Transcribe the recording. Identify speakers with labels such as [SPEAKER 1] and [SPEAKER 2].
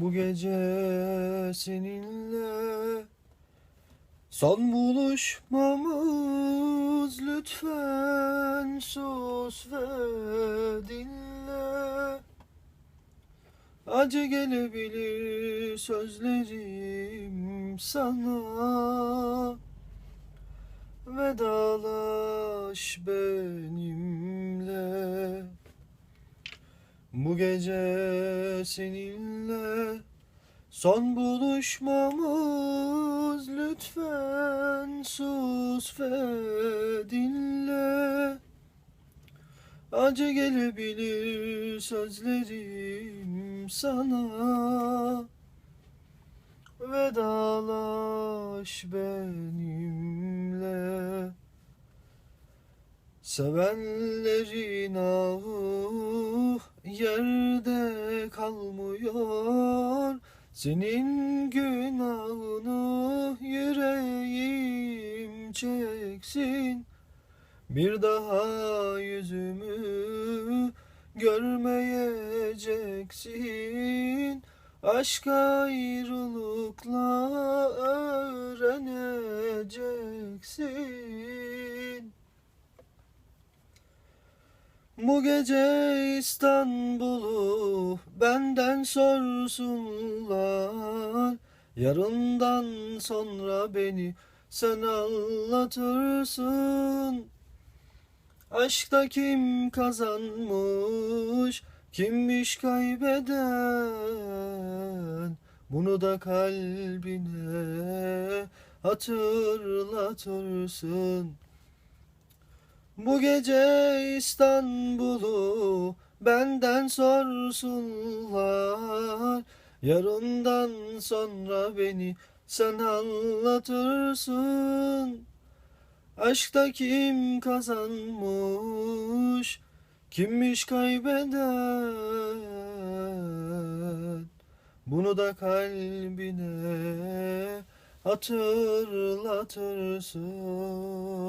[SPEAKER 1] Bu gece seninle Son buluşmamız. Lütfen sus ve dinle. Acı gelebilir sözlerim sana. Vedalaş benimle Bu gece seninle Son buluşmamız. Lütfen sus ve dinle. Acı gelebilir sözlerim sana. Vedalaş benimle Sevenlerin ahı yerde kalmıyor. Senin günahını yüreğim çeksin. Bir daha yüzümü görmeyeceksin. Aşk ayrılıkla öğreneceksin Bu gece İstanbul'u benden sorsunlar. Yarından sonra beni sen anlatırsın. Aşkta kim kazanmış, kimmiş kaybeden? Bunu da kalbine hatırlatırsın Bu gece İstanbul'u benden sorsunlar. Yarından sonra beni sen anlatırsın. Aşkta kim kazanmış, kimmiş kaybeden? Bunu da kalbine hatırlatırsın